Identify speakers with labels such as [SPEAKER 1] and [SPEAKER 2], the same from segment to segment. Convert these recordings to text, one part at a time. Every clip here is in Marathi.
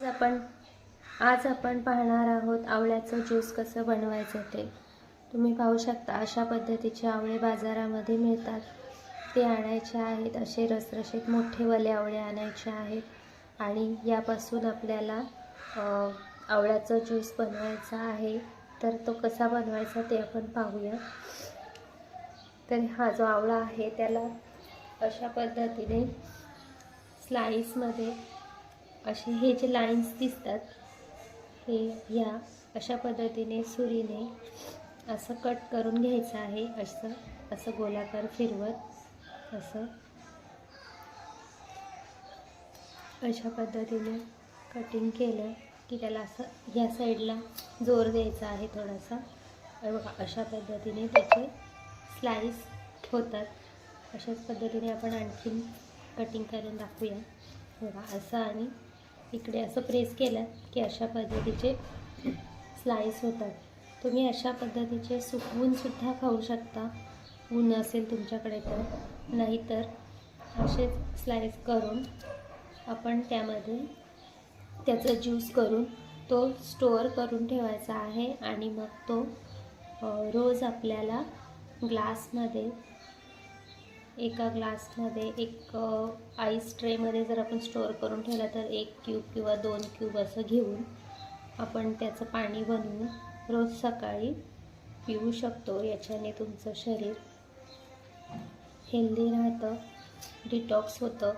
[SPEAKER 1] आज आपण आज आपण पाहणार आहोत आवळ्याचं ज्यूस कसं बनवायचं ते. तुम्ही पाहू शकता अशा पद्धतीचे आवळे बाजारामध्ये मिळतात. ते आणायचे आहेत असे रसरशीत मोठे वले आवळे आणायचे आहेत आणि यापासून आपल्याला आवळ्याचं ज्यूस बनवायचा आहे. तर तो कसा बनवायचा ते आपण पाहूया. तर हा जो आवळा आहे त्याला अशा पद्धतीने स्लाईसमध्ये असे हे जे लाईन्स दिसतात हे ह्या अशा पद्धतीने सुरीने असं कट करून घ्यायचं आहे असं असं गोलाकार फिरवत असं. अशा पद्धतीने कटिंग केलं की त्याला असं ह्या साईडला जोर द्यायचा आहे थोडासा. बघा अशा पद्धतीने त्याचे स्लाईस होतात. अशाच पद्धतीने आपण आणखीन कटिंग करून दाखवूया. बघा असं आणि इकडे असं प्रेस केलं की अशा पद्धतीचे स्लाईस होतात. तुम्ही अशा पद्धतीचे सुकवूनसुद्धा खाऊ शकता. ऊन असेल तुमच्याकडे तर. नाहीतर असेच स्लाईस करून आपण त्यामध्ये त्याचा ज्यूस करून तो स्टोअर करून ठेवायचा आहे आणि मग तो रोज आपल्याला ग्लासमध्ये एका ग्लासमध्ये एक आईस ट्रेमध्ये जर आपण स्टोअर करून ठेवला तर एक क्यूब किंवा दोन क्यूब असं घेऊन आपण त्याचं पाणी बनवून रोज सकाळी पिऊ शकतो. याच्याने तुमचं शरीर हेल्दी राहतं डिटॉक्स होतं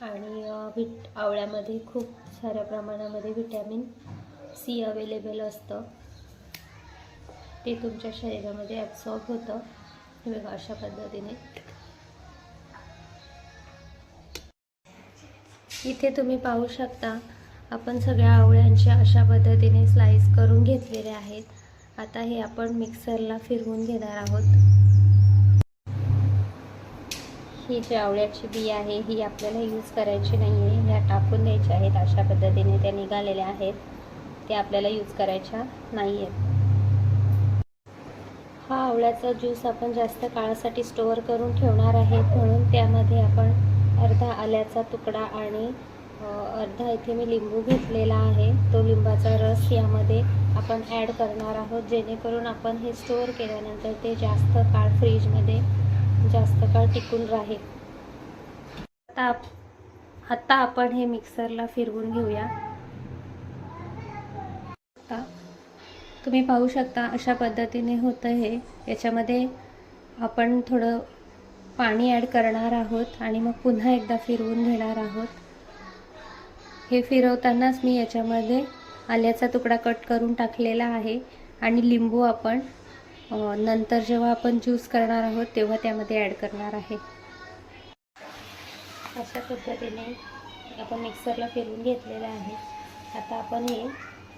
[SPEAKER 1] आणि विट आवळ्यामध्ये खूप साऱ्या प्रमाणामध्ये व्हिटॅमिन सी अवेलेबल असतं. ते तुमच्या शरीरामध्ये ॲब्सॉर्ब होतं. हे बघा अशा पद्धतीने. इथे तुम्ही पाहू शकता आपण सगळ्या आवळ्यांच्या अशा पद्धतीने स्लाइस करून घेतलेले आहेत. आता हे आपण मिक्सरला फिरवून घेणार आहोत. ही जी आवळ्याची बी आहे ही आपल्याला यूज करायची नाही आहे ह्या टाकून द्यायच्या आहेत. अशा पद्धतीने त्या निघालेल्या आहेत. त्या आपल्याला यूज करायच्या नाही आहेत हा आवळ्याचा ज्यूस आपण जास्त काळासाठी स्टोअर करून ठेवणार आहेत. म्हणून त्यामध्ये आपण अर्धा आल्याचा तुकडा आणि अर्धा इथे मी लिंबू घेतलेला आहे. तो लिंबाचा रस यामध्ये आपण ॲड करणार आहोत. जेणेकरून आपण हे स्टोअर केल्यानंतर ते जास्त काळ फ्रीजमध्ये जास्त काळ टिकून राहील. आता आप- आता आपण हे मिक्सरला फिरवून घेऊया आता तुम्ही पाहू शकता अशा पद्धतीने होतं हे. याच्यामध्ये आपण थोडं पाणी ॲड करणार आहोत आणि मग पुन्हा एकदा फिरवून घेणार आहोत. हे फिरवतानाच मी याच्यामध्ये आल्याचा तुकडा कट करून टाकलेला आहे आणि लिंबू आपण नंतर जेव्हा आपण ज्यूस करणार आहोत तेव्हा त्यामध्ये ॲड करणार आहे. अशा पद्धतीने आपण मिक्सरला फिरवून घेतलेलं आहे. आता आपण हे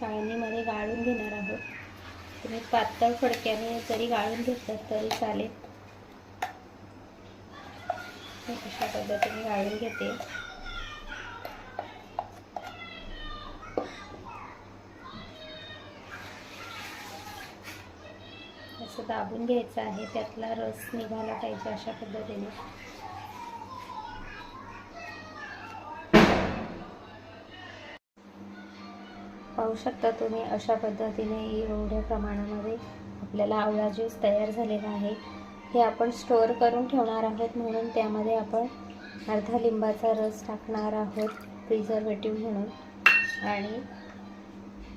[SPEAKER 1] काळणीमध्ये गाळून घेणार आहोत. तुम्ही पातळ फडक्याने जरी गाळून घेतलं तरी चालेल. मी अशा पद्धतीने गाळून घेते. असं दाबून घ्यायचं आहे त्यातला रस निघाला पाहिजे अशा पद्धतीने. पाहू शकता तुम्ही अशा पद्धतीने एवढ्या प्रमाणामध्ये आपल्याला आवळा ज्यूस तयार झालेला आहे. हे आपण स्टोअर करून ठेवणार आहोत. म्हणून त्यामध्ये आपण अर्धा लिंबाचा रस टाकणार आहोत प्रिझर्वेटिव्ह म्हणून. आणि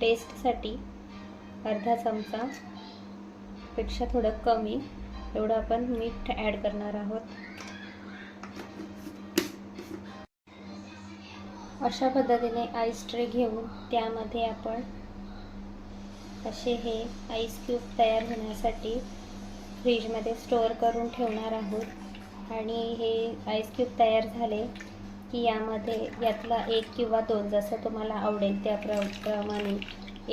[SPEAKER 1] टेस्टसाठी अर्धा चमचा पेक्षा थोडं कमी एवढं आपण मीठ ॲड करणार आहोत. अशा पद्धतीने आईस ट्रे घेऊन त्यामध्ये आपण असे हे आईस क्यूब तयार होण्यासाठी फ्रीजमध्ये स्टोअर करून ठेवणार आहोत. आणि हे आईस क्यूब तयार झाले की यामध्ये यातला एक किंवा दोन जसं तुम्हाला आवडेल त्या प्रमाणे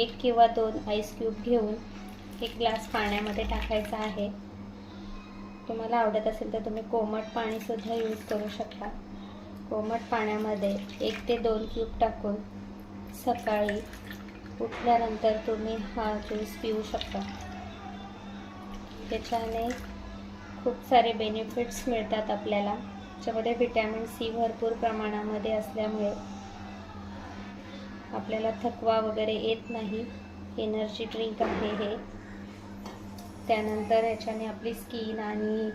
[SPEAKER 1] एक किंवा दोन आईस क्यूब घेऊन एक ग्लास पाण्यामध्ये टाकायचा आहे. तुम्हाला आवडत असेल तर तुम्ही कोमट पाणीसुद्धा यूज करू शकता. कोमट पाण्यामध्ये एक ते दोन क्यूब टाकून सकाळी उठल्यानंतर तुम्ही हा ज्यूस पिऊ शकता. त्याच्याने खूप सारे बेनिफिट्स मिळतात आपल्याला. त्याच्यामध्ये व्हिटॅमिन सी भरपूर प्रमाणामध्ये असल्यामुळे आपल्याला थकवा वगैरे येत नाही. एनर्जी ड्रिंक आहे हे. त्यानंतर ह्याच्याने आपली स्किन आणि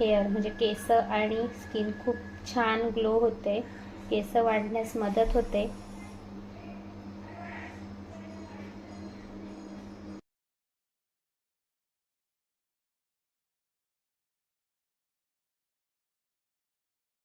[SPEAKER 1] हेअर म्हणजे केस आणि स्किन खूप छान ग्लो होते. केस वाढण्यास मदत होते.